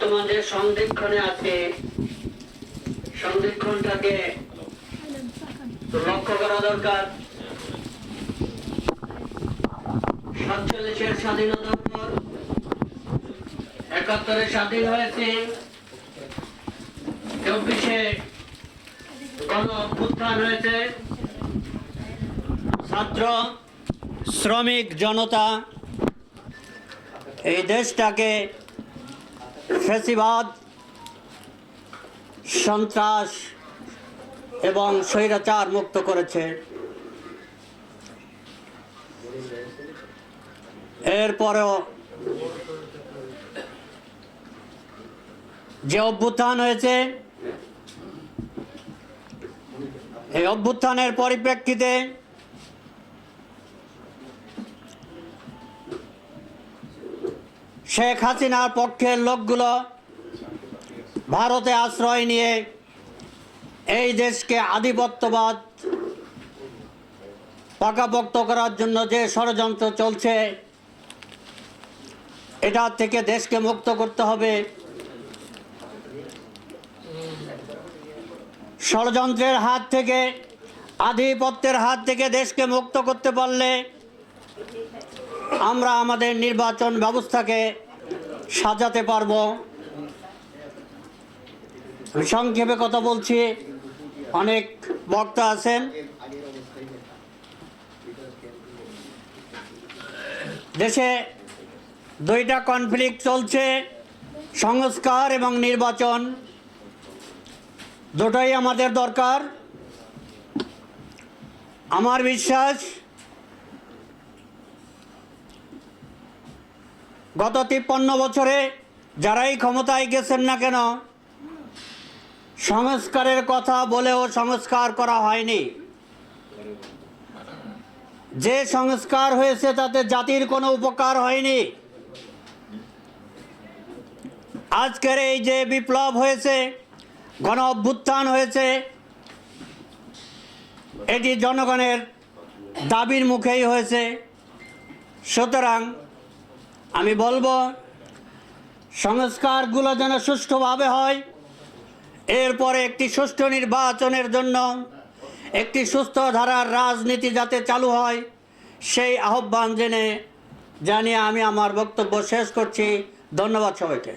সন্ধিক্ষণে আছে। সন্ধিক্ষণটাকে লক্ষ্য করা দরকার। সাতচল্লিশের স্বাধীনতার পর একাত্তরে স্বাধীন হয়েছে। চব্বিশে গণ অভ্যুত্থান হয়েছে। ছাত্র শ্রমিক জনতা এই দেশটাকে ফেসিবাদ সন্ত্রাস এবং স্বৈরাচার মুক্ত করেছে। এরপরেও যে অভ্যুত্থান হয়েছে এই অভ্যুত্থানের পরিপ্রেক্ষিতে শেখ হাসিনার পক্ষের লোকগুলো ভারতে আশ্রয় নিয়ে এই দেশকে আধিপত্যবাদ পাকাপোক্ত করার জন্য যে ষড়যন্ত্র চলছে, এটা থেকে দেশকে মুক্ত করতে হবে। ষড়যন্ত্রের হাত থেকে, আধিপত্যের হাত থেকে দেশকে মুক্ত করতে পারলে আমরা আমাদের নির্বাচন ব্যবস্থাকে সাজাতে পারব। সংক্ষেপে কথা বলছি, অনেক বক্তা আছেন। দেশে দুইটা কনফ্লিক্ট চলছে, সংস্কার এবং নির্বাচন। দুটোই আমাদের দরকার। আমার বিশ্বাস গত তিপ্পান্ন বছরে যারাই ক্ষমতায় গেছেন না কেন, সংস্কারের কথা বলেও সংস্কার করা হয়নি। যে সংস্কার হয়েছে তাতে জাতির কোনো উপকার হয়নি। আজকের এই যে বিপ্লব হয়েছে, গণ অভ্যুত্থান হয়েছে, এটি জনগণের দাবির মুখেই হয়েছে। সুতরাং আমি বলব, সংস্কারগুলো যেন সুষ্ঠুভাবে হয়। এরপরে একটি সুষ্ঠু নির্বাচনের জন্য একটি সুস্থ ধারার রাজনীতি যাতে চালু হয়, সেই আহ্বান জেনে জানিয়ে আমি আমার বক্তব্য শেষ করছি। ধন্যবাদ সবাইকে।